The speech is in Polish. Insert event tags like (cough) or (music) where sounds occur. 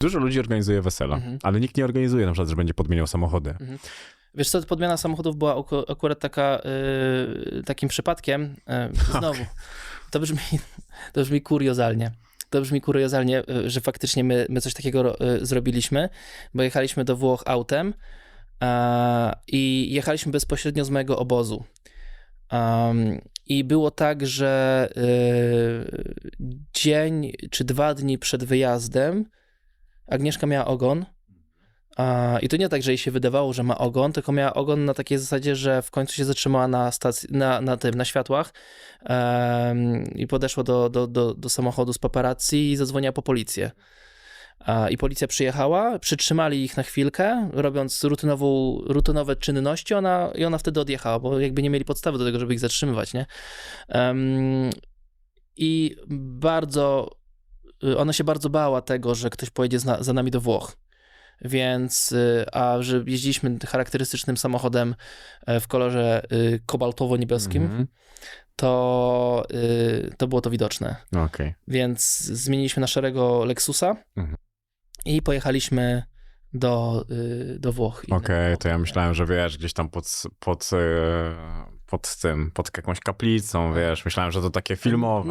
Dużo ludzi organizuje wesela, Mhm. ale nikt nie organizuje na przykład, że będzie podmieniał samochody. Wiesz co, podmiana samochodów była aku- akurat taka, y, takim przypadkiem. y, (laughs) znowu, to brzmi, to brzmi kuriozalnie. To brzmi kuriozalnie, y, że faktycznie my, my coś takiego y, zrobiliśmy, bo jechaliśmy do Włoch autem a, i jechaliśmy bezpośrednio z mojego obozu. Um, I było tak, że y, dzień czy dwa dni przed wyjazdem Agnieszka miała ogon. A, I to nie tak, że jej się wydawało, że ma ogon, tylko miała ogon na takiej zasadzie, że w końcu się zatrzymała na stacji, na, na tym, na światłach em, i podeszła do, do, do, do samochodu z paparazzi i zadzwoniła po policję. I policja przyjechała, przytrzymali ich na chwilkę, robiąc rutynową, rutynowe czynności, ona, i ona wtedy odjechała, bo jakby nie mieli podstawy do tego, żeby ich zatrzymywać, nie? Em, I bardzo, ona się bardzo bała tego, że ktoś pojedzie za, za nami do Włoch. Więc, y, a że jeździliśmy charakterystycznym samochodem e, w kolorze y, kobaltowo-niebieskim, Mhm. to, y, to było to widoczne. Okej. Więc zmieniliśmy na szarego Lexusa Mhm. i pojechaliśmy do, y, do Włoch. Okej, to ja myślałem, że wiesz, gdzieś tam pod, pod, e, pod tym, pod jakąś kaplicą, wiesz, myślałem, że to takie filmowe.